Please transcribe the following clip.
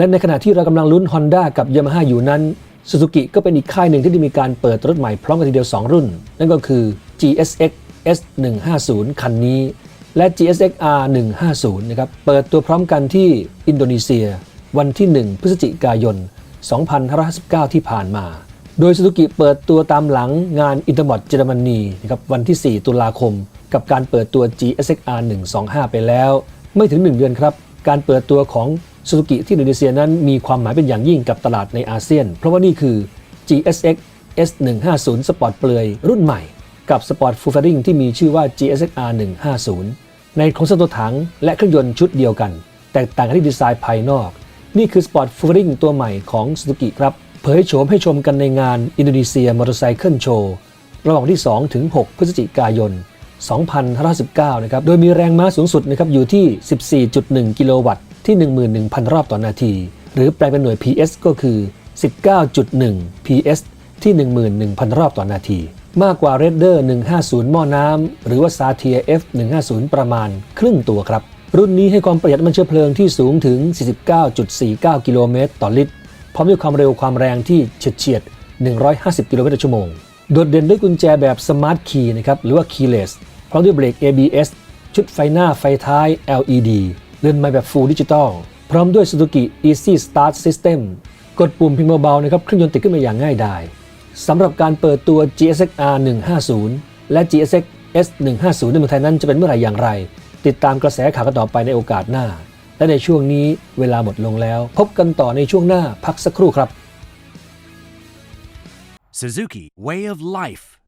และในขณะที่เรากำลังลุ้น Honda กับ Yamaha อยู่นั้น Suzuki ก็เป็นอีกค่ายหนึ่งที่ได้มีการเปิดรถใหม่พร้อมกันทีเดียว 2 รุ่น นั่นก็คือ GSX S150 คันนี้ และ GSX R150 นะครับ เปิดตัวพร้อมกันที่อินโดนีเซีย วันที่ 1 พฤศจิกายน 2559 ที่ผ่านมา โดย Suzuki เปิดตัวตามหลังงานอินเตอร์มอตเยอรมนีนะครับวันที่ 4 ตุลาคม กับการเปิดตัว GSX R125 ไปแล้ว ไม่ถึง 1 เดือนครับ การเปิดตัวของ Suzuki ที่อินโดนีเซียนั้นมีความหมายเป็นอย่างยิ่งกับตลาดในอาเซียน เพราะว่านี่คือ GSX S150 สปอร์ตเปลือยรุ่นใหม่ กับสปอร์ตฟูลเฟริงที่มีชื่อว่า GSX R150 ในโครงสร้างตัวถังและเครื่องยนต์ชุดเดียวกัน แตกต่างกันที่ดีไซน์ภายนอก นี่คือสปอร์ตฟูลเฟริงตัวใหม่ของ Suzuki ครับเผยโฉมให้ชมกันในงานอินโดนีเซียมอเตอร์ไซค์โชว์ระหว่างวันที่2ถึง6พฤศจิกายน2519 นะครับ โดยมีแรงม้าสูงสุดนะครับอยู่ที่ 14.1 กิโลวัตต์ ที่ 11,000 รอบต่อนาที หรือแปลเป็นหน่วย PS ก็คือ 19.1 PS ที่ 11,000 รอบต่อนาที มากกว่า r a d e r 150 หม้อน้ำ หรือว่า Satir F 150ประมาณครึ่งตัวครับ รุ่นนี้ให้ความประหยัดมันเชื้อเพลิงที่สูงถึง 49.49 กิโลเมตรต่อลิตร พร้อมด้วยความเร็วความแรงที่เฉียดเฉียด 150 กิโลเมตรต่อชั่วโมง โดดเด่นด้วยกุญแจแบบ Smart Key นะครับ หรือว่า Keyless พร้อมด้วยเบรก ABS ชุดไฟหน้าไฟท้าย LED เรือนไม้แบบ Full Digital พร้อมด้วย Suzuki Easy Start System กดปุ่มเพียงเบาๆนะครับเครื่องยนต์ติดขึ้นมาอย่างง่ายดายสำหรับการเปิดตัว GSX R150 และ GSX S150 ในเมืองไทยนั้นจะเป็นเมื่อไหร่อย่างไร ติดตามกระแสข่าวกันต่อไปในโอกาสหน้า และในช่วงนี้เวลาหมดลงแล้ว พบกันต่อในช่วงหน้าพักสักครู่ครับ Suzuki Way of Life.